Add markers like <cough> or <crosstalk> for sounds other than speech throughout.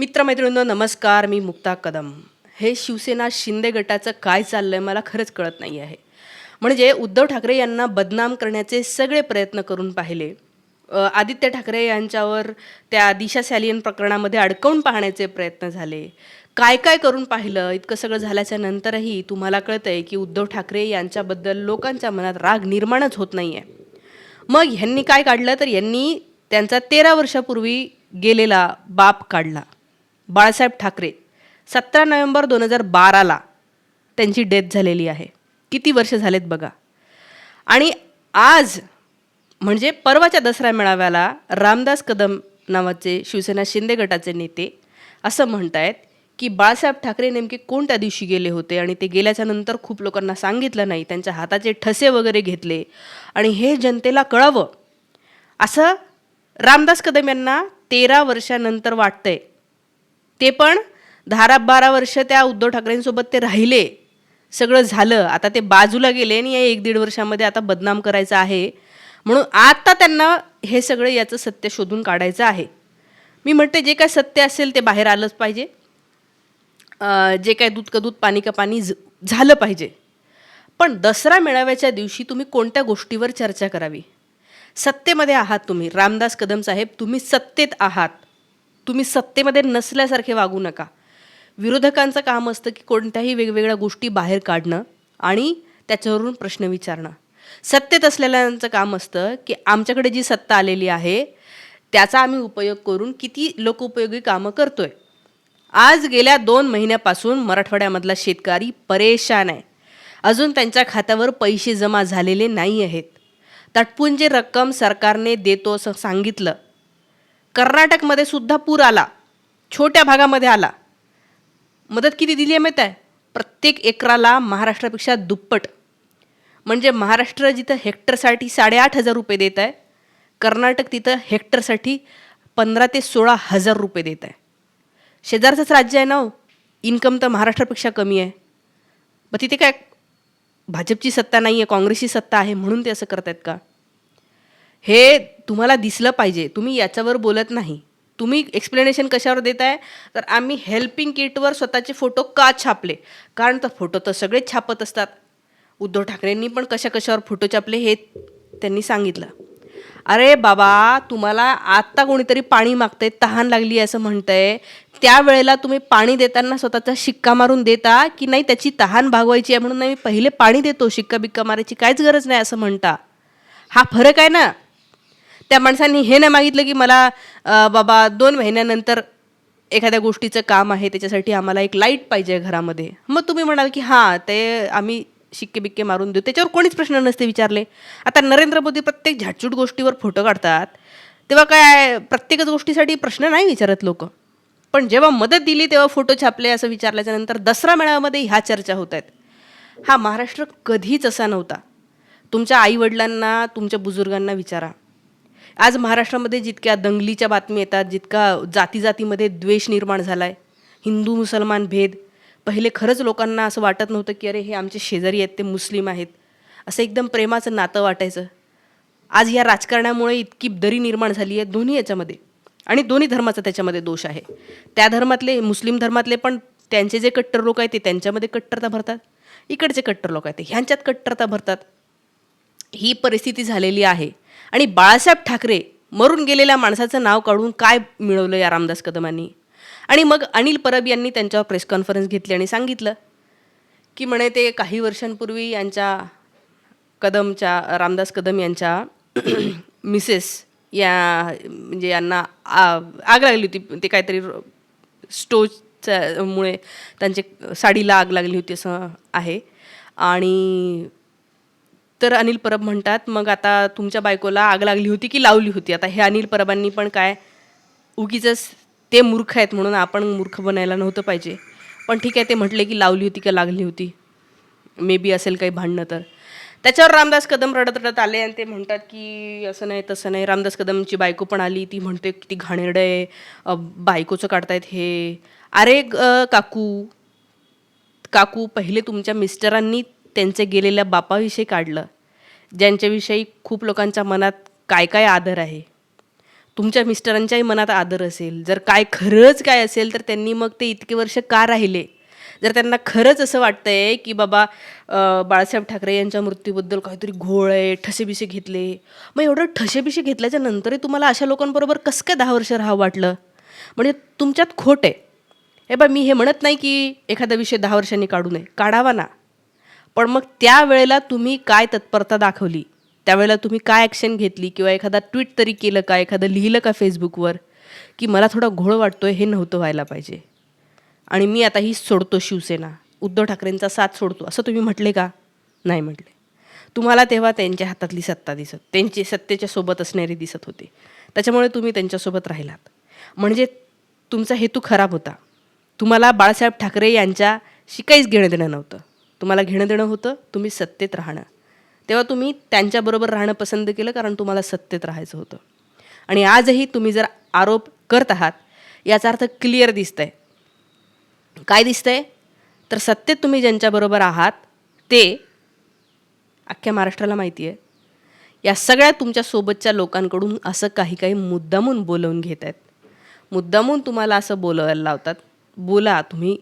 मित्रमैत्रिणींनो नमस्कार मी मुक्ता कदम. हे शिवसेना शिंदे गटाचं काय चाललं आहे मला खरंच कळत नाही आहे म्हणजे उद्धव ठाकरे यांना बदनाम करण्याचे सगळे प्रयत्न करून पाहिले. आदित्य ठाकरे यांच्यावर त्या दिशा सॅलियन प्रकरणामध्ये अडकवून पाहण्याचे प्रयत्न झाले. काय काय करून पाहिलं? इतकं सगळं झाल्याच्या नंतरही तुम्हाला कळतंय की उद्धव ठाकरे यांच्याबद्दल लोकांच्या मनात राग निर्माणच होत नाही आहे मग ह्यांनी काय काढलं? तर यांनी त्यांचा तेरा वर्षापूर्वी गेलेला बाप काढला. बाळासाहेब ठाकरे सतरा नोव्हेंबर दोन हजार बाराला त्यांची डेथ झालेली आहे. किती वर्ष झालेत बघा. आणि आज म्हणजे परवाच्या दसरा मेळाव्याला रामदास कदम नावाचे शिवसेना शिंदे गटाचे नेते असं म्हणतायत की बाळासाहेब ठाकरे नेमके कोणत्या दिवशी गेले होते आणि ते गेल्याच्यानंतर खूप लोकांना सांगितलं नाही त्यांच्या हाताचे ठसे वगैरे घेतले आणि हे जनतेला कळावं असं रामदास कदम यांना तेरा वर्षानंतर वाटतंय. ते पण दहा बारा वर्ष त्या उद्धव ठाकरेंसोबत ते राहिले. सगळं झालं. आता ते बाजूला गेले आणि या एक दीड वर्षामध्ये आता बदनाम करायचं आहे. म्हणून आता त्यांना हे सगळं याचं सत्य शोधून काढायचं आहे. मी म्हणते जे काय सत्य असेल ते बाहेर आलंच पाहिजे. जे काय दूध का दूध पाणी का पाणी झालं पाहिजे. पण दसरा मेळाव्याच्या दिवशी तुम्ही कोणत्या गोष्टीवर चर्चा करावी? सत्तेमध्ये आहात तुम्ही. रामदास कदम साहेब तुम्ही सत्तेत आहात. तुम्ही सत्तेमध्ये नसल्यासारखे वागू नका. विरोधकांचं काम असतं की कोणत्याही वेगवेगळ्या गोष्टी बाहेर काढणं आणि त्याच्यावरून प्रश्न विचारणं. सत्तेत असलेल्यांचं काम असतं की आमच्याकडे जी सत्ता आलेली आहे त्याचा आम्ही उपयोग करून किती लोकोपयोगी कामं करतोय. आज गेल्या दोन महिन्यापासून मराठवाड्यामधला शेतकरी परेशान आहे. अजून त्यांच्या खात्यावर पैसे जमा झालेले नाही आहेत. तटपुंजी रक्कम सरकारने देतो असं सांगितलं. कर्नाटकमध्ये सुद्धा पूर आला. छोट्या भागामध्ये आला. मदत किती दिली आहे माहीत आहे? प्रत्येक एकराला महाराष्ट्रापेक्षा दुप्पट. म्हणजे महाराष्ट्र जिथं हेक्टरसाठी साडेआठ हजार रुपये देत आहे कर्नाटक तिथं हेक्टरसाठी पंधरा ते सोळा हजार रुपये देत आहे. शेजारचंच राज्य आहे ना हो. इन्कम तर महाराष्ट्रापेक्षा कमी आहे. मग तिथे काय भाजपची सत्ता नाही आहे काँग्रेसची सत्ता आहे म्हणून ते असं करतायत का? हे तुम्हाला दिसलं पाहिजे. तुम्ही याच्यावर बोलत नाही. तुम्ही एक्सप्लेनेशन कशावर देत आहे तर आम्ही हेल्पिंग किटवर स्वतःचे फोटो का छापले? कारण तर फोटो तर सगळेच छापत असतात. उद्धव ठाकरेंनी पण कशा कशावर फोटो छापले हे त्यांनी सांगितलं. अरे बाबा तुम्हाला आत्ता कोणीतरी पाणी मागतंय तहान लागली आहे असं म्हणतंय. त्यावेळेला तुम्ही पाणी देताना स्वतःचा शिक्का मारून देता की नाही त्याची तहान भागवायची आहे म्हणून नाही मी पहिले पाणी देतो शिक्का बिक्का मारायची काहीच गरज नाही असं म्हणता. हा फरक आहे ना? त्या माणसांनी हे नाही मागितलं की मला बाबा दोन महिन्यानंतर एखाद्या गोष्टीचं काम आहे त्याच्यासाठी आम्हाला एक लाइट पाहिजे घरामध्ये. मग तुम्ही म्हणाल की हां ते आम्ही शिक्के बिक्के मारून देऊ. त्याच्यावर कोणीच प्रश्न नसते विचारले. आता नरेंद्र मोदी प्रत्येक झाटचूट गोष्टीवर फोटो काढतात. तेव्हा काय प्रत्येकच गोष्टीसाठी प्रश्न नाही विचारत लोक. पण जेव्हा मदत दिली तेव्हा फोटो छापले असं विचारल्याच्या नंतर दसरा मेळाव्यामध्ये ह्या चर्चा होत आहेत. हा महाराष्ट्र कधीच असा नव्हता. तुमच्या आईवडिलांना तुमच्या बुजुर्गांना विचारा. आज महाराष्ट्रामध्ये जितक्या दंगलीच्या बातमी येतात जितका जाती जातीमध्ये द्वेष निर्माण झाला आहे हिंदू मुसलमान भेद पहिले खरंच लोकांना असं वाटत नव्हतं की अरे हे आमचे शेजारी आहेत ते मुस्लिम आहेत. असं एकदम प्रेमाचं नातं वाटायचं. आज या राजकारणामुळे इतकी दरी निर्माण झाली आहे दोन्ही याच्यामध्ये. आणि दोन्ही धर्माचा त्याच्यामध्ये दोष आहे. त्या धर्मातले मुस्लिम धर्मातले पण त्यांचे जे कट्टर लोक आहेत ते त्यांच्यामध्ये कट्टरता भरतात. इकडचे कट्टर लोक आहेत ते ह्यांच्यात कट्टरता भरतात. ही परिस्थिती झालेली आहे. आणि बाळासाहेब ठाकरे मरून गेलेल्या माणसाचं नाव काढून काय मिळवलं या रामदास कदमांनी? आणि मग अनिल परब यांनी त्यांच्यावर प्रेस कॉन्फरन्स घेतली आणि सांगितलं की म्हणे ते काही वर्षांपूर्वी यांच्या कदमच्या रामदास कदम यांच्या <clears throat> मिसेस या म्हणजे यांना आ- आग लागली होती. ते काहीतरी स्टोजच्या मुळे त्यांचे साडीला आग लागली होती असं आहे. आणि तर अनिल परब म्हणतात मग आता तुमच्या बायकोला आग लागली होती की लावली होती? आता हे अनिल परबांनी पण काय उगीच ते मूर्ख आहेत म्हणून आपण मूर्ख बनायला नव्हतं पाहिजे. पण ठीक आहे ते म्हटले की लावली होती का लागली होती. मे बी असेल काही भांडणं तर. त्याच्यावर रामदास कदम रडत रडत आले आणि ते म्हणतात की असं नाही तसं नाही. रामदास कदमची बायको पण आली ती म्हणते किती घाणेरडं आहे बायकोचं काढतायत हे. अरे ग- काकू काकू पहिले तुमच्या मिस्टरांनी त्यांचे गेलेल्या बापाविषयी काढलं. ज्यांच्याविषयी खूप लोकांच्या मनात काय काय आदर आहे. तुमच्या मिस्टरांच्याही मनात आदर असेल. जर काय खरंच काय असेल तर त्यांनी मग ते इतके वर्ष का राहिले? जर त्यांना खरंच असं वाटतंय की बाबा बाळासाहेब ठाकरे यांच्या मृत्यूबद्दल काहीतरी घोळ आहे ठसेबिसे घेतले. मग एवढं ठसेबिसे घेतल्याच्या नंतरही तुम्हाला अशा लोकांबरोबर कसं काय दहा वर्ष राहावं वाटलं? म्हणजे तुमच्यात खोट आहे. हे बा मी हे म्हणत नाही की एखादा विषय दहा वर्षांनी काढू नये. काढावा ना. पण मग त्यावेळेला तुम्ही काय तत्परता दाखवली? त्यावेळेला तुम्ही काय ॲक्शन घेतली? किंवा एखादा ट्विट तरी केलं का? एखादं लिहिलं का फेसबुकवर की मला थोडा घोळ वाटतोय हे नव्हतं व्हायला पाहिजे. आणि मी आता ही सोडतो शिवसेना. उद्धव ठाकरेंचा साथ सोडतो. असं तुम्ही म्हटले का? नाही म्हटले. तुम्हाला तेव्हा त्यांच्या हातातली सत्ता दिसत. त्यांची सत्तेच्या सोबत असणारी दिसत होती. त्याच्यामुळे तुम्ही त्यांच्यासोबत राहिलात. म्हणजे तुमचा हेतू खराब होता. तुम्हाला बाळासाहेब ठाकरे यांच्याशी काहीच घेणं देणं नव्हतं. तुम्हाला घेणं देणं होतं तुम्ही सत्तेत राहणं. तेव्हा तुम्ही त्यांच्याबरोबर राहणं पसंत केलं कारण तुम्हाला सत्तेत राहायचं होतं. आणि आजही तुम्ही जर आरोप करत आहात याचा अर्थ क्लिअर दिसतंय. काय दिसतंय? तर सत्तेत तुम्ही ज्यांच्याबरोबर आहात ते अख्ख्या महाराष्ट्राला माहिती आहे. या सगळ्या तुमच्या सोबतच्या लोकांकडून असं काही काही मुद्दामून बोलवून घेत आहेत मुद्दामून तुम्हाला असं बोलवायला लावतात. बोला तुम्ही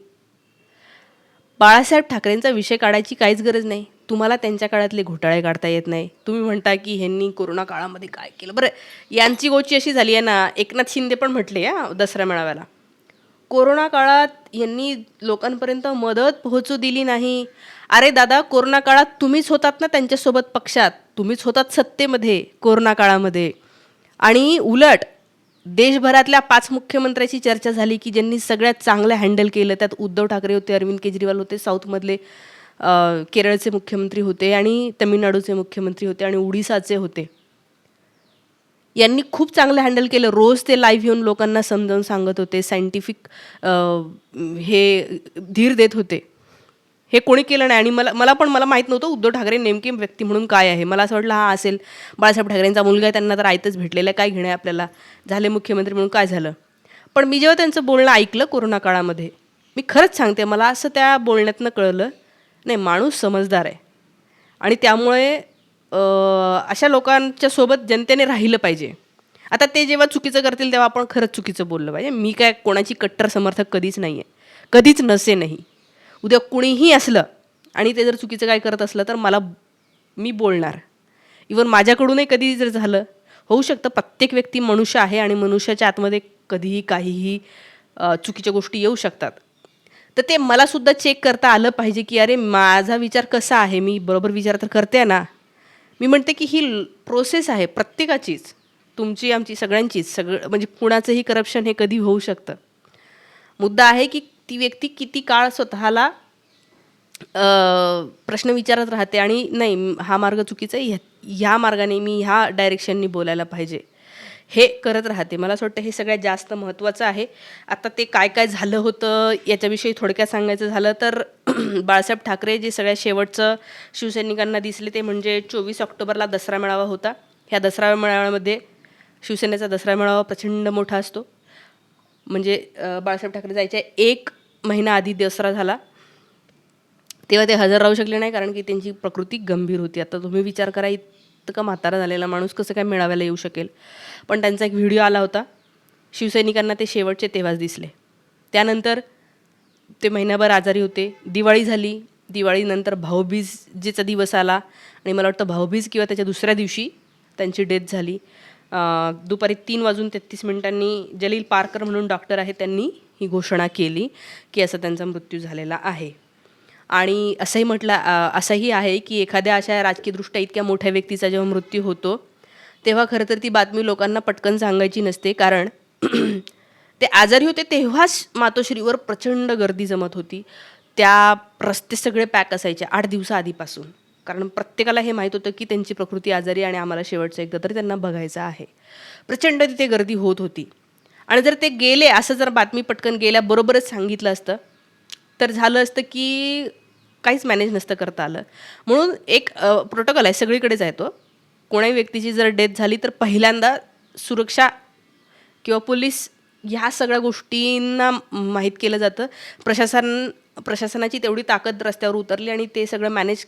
बाळासाहेब ठाकरेंचा विषय काढायची काहीच गरज नाही. तुम्हाला त्यांच्या काळातले घोटाळे काढता येत नाही. तुम्ही म्हणता की ह्यांनी कोरोना काळामध्ये काय केलं? बरं यांची गोची अशी झाली आहे ना एकनाथ शिंदे पण म्हटले या दसरा मेळाव्याला. कोरोना काळात यांनी लोकांपर्यंत मदत पोहोचू दिली नाही. अरे दादा कोरोना काळात तुम्हीच होतात ना त्यांच्यासोबत पक्षात. तुम्हीच होतात सत्तेमध्ये कोरोना काळामध्ये. आणि उलट देशभरातल्या पाच मुख्यमंत्र्याची चर्चा झाली की ज्यांनी सगळ्यात चांगलं हँडल केलं त्यात उद्धव ठाकरे होते अरविंद केजरीवाल होते साऊथमधले केरळचे मुख्यमंत्री होते आणि तमिळनाडूचे मुख्यमंत्री होते आणि उडिसाचे होते. यांनी खूप चांगलं हँडल केलं. रोज ते लाईव्ह येऊन लोकांना समजावून सांगत होते सायंटिफिक हे धीर देत होते. हे कोणी केलं नाही? आणि मला मला पण मला माहीत नव्हतं उद्धव ठाकरे नेमकी व्यक्ती म्हणून काय आहे. मला असं वाटलं हा असेल. बाळासाहेब ठाकरेंचा मुलगा आहे त्यांना तर आयतच भेटलेलं आहे. काय घेणं आहे आपल्याला? झाले मुख्यमंत्री म्हणून काय झालं? पण मी जेव्हा त्यांचं बोलणं ऐकलं कोरोना काळामध्ये मी खरंच सांगते मला असं त्या बोलण्यातनं कळलं नाही माणूस समजदार आहे. आणि त्यामुळे अशा लोकांच्या सोबत जनतेने राहिलं पाहिजे. आता ते जेव्हा चुकीचं करतील तेव्हा आपण खरंच चुकीचं बोललं पाहिजे. मी काय कोणाची कट्टर समर्थक कधीच नाही आहे कधीच नसे नाही. उद्या कुणीही असलं आणि ते जर चुकीचं काय करत असलं तर मला मी बोलणार. इवन माझ्याकडूनही कधी जर झालं होऊ शकतं प्रत्येक व्यक्ती मनुष्य आहे आणि मनुष्याच्या आतमध्ये कधीही काहीही चुकीच्या गोष्टी येऊ शकतात. तर ते मलासुद्धा चेक करता आलं पाहिजे की अरे माझा विचार कसा आहे? मी बरोबर विचार तर करते ना. मी म्हणते की ही प्रोसेस आहे प्रत्येकाचीच. तुमची आमची सगळ्यांचीच. सगळं म्हणजे कुणाचंही करप्शन हे कधी होऊ शकतं. मुद्दा आहे की ती व्यक्ती किती काळ स्वतःला प्रश्न विचारत राहते आणि नाही हा मार्ग चुकीचा आहे ह्या- ह्या मार्गाने मी ह्या डायरेक्शननी बोलायला पाहिजे. हे करत राहते. मला असं वाटतं हे सगळ्यात जास्त महत्त्वाचं आहे. आता ते काय काय झालं होतं याच्याविषयी थोडक्यात सांगायचं झालं तर <clears throat> बाळासाहेब ठाकरे जे सगळ्यात शेवटचं शिवसैनिकांना दिसले ते म्हणजे चोवीस ऑक्टोबरला दसरा मेळावा होता. ह्या दसरा मेळाव्यामध्ये शिवसेनेचा दसरा मेळावा प्रचंड मोठा असतो. म्हणजे बाळासाहेब ठाकरे जायच्या एक महिना आधी दसरा झाला. तेव्हा ते हजर राहू शकले नाही कारण की त्यांची प्रकृती गंभीर होती. आता तुम्ही विचार करा इतका म्हातारा झालेला माणूस कसं काय मेळाव्याला येऊ शकेल? पण त्यांचा एक व्हिडिओ आला होता. शिवसैनिकांना ते शेवटचे तेव्हाच दिसले. त्यानंतर ते महिनाभर आजारी होते. दिवाळी झाली. दिवाळीनंतर भाऊबीजेचा दिवस आला. आणि मला वाटतं भाऊबीज किंवा त्याच्या दुसऱ्या दिवशी त्यांची डेथ झाली. दुपारी तीन वाजून तेहतीस मिनिटांनी जलील पारकर म्हणून डॉक्टर आहे त्यांनी ही घोषणा केली की असा त्यांचा मृत्यू झालेला आहे. आणि असंही म्हटलं असंही आहे की एखाद्या अशा राजकीयदृष्ट्या इतक्या मोठ्या व्यक्तीचा जेव्हा मृत्यू होतो तेव्हा खरं तर ती बातमी लोकांना पटकन सांगायची नसते कारण ते आजारी होते तेव्हाच मातोश्रीवर प्रचंड गर्दी जमत होती. त्या रस्ते सगळे पॅक असायचे आठ दिवसा आधीपासून कारण प्रत्येकाला हे माहीत होतं की त्यांची प्रकृती आजारी आणि आम्हाला शेवटचं एकदा तरी त्यांना बघायचं आहे. प्रचंड तिथे गर्दी होत होती. आणि जर ते गेले असं जर बातमी पटकन गेल्याबरोबरच सांगितलं असतं तर झालं असतं की काहीच मॅनेज नसतं करता आलं. म्हणून एक प्रोटोकॉल आहे सगळीकडेच आहे तो. कोणाही व्यक्तीची जर डेथ झाली तर पहिल्यांदा सुरक्षा किंवा पोलीस ह्या सगळ्या गोष्टींना माहीत केलं जातं. प्रशासन प्रशासनाची तेवढी ताकद रस्त्यावर उतरली आणि ते सगळं मॅनेज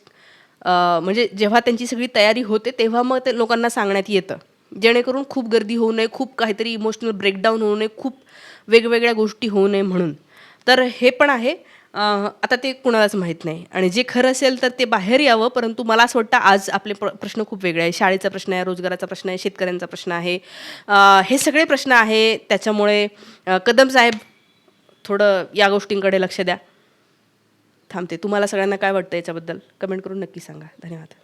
म्हणजे जेव्हा त्यांची सगळी तयारी होते तेव्हा मग ते लोकांना सांगण्यात येतं. जेणेकरून खूप गर्दी होऊ नये खूप काहीतरी इमोशनल ब्रेकडाऊन होऊ नये खूप वेगवेगळ्या गोष्टी होऊ नये म्हणून. तर हे पण आहे. आता ते कुणालाच माहीत नाही. आणि जे खरं असेल तर ते बाहेर यावं परंतु मला असं वाटतं आज आपले प्र प्रश्न खूप वेगळे आहे शाळेचा प्रश्न आहे रोजगाराचा प्रश्न आहे शेतकऱ्यांचा प्रश्न आहे. हे सगळे प्रश्न आहे. त्याच्यामुळे कदम साहेब थोडं या गोष्टींकडे लक्ष द्या. थांबते. तुम्हाला सगळ्यांना काय वाटतं याच्याबद्दल? कमेंट करून नक्की सांगा. धन्यवाद.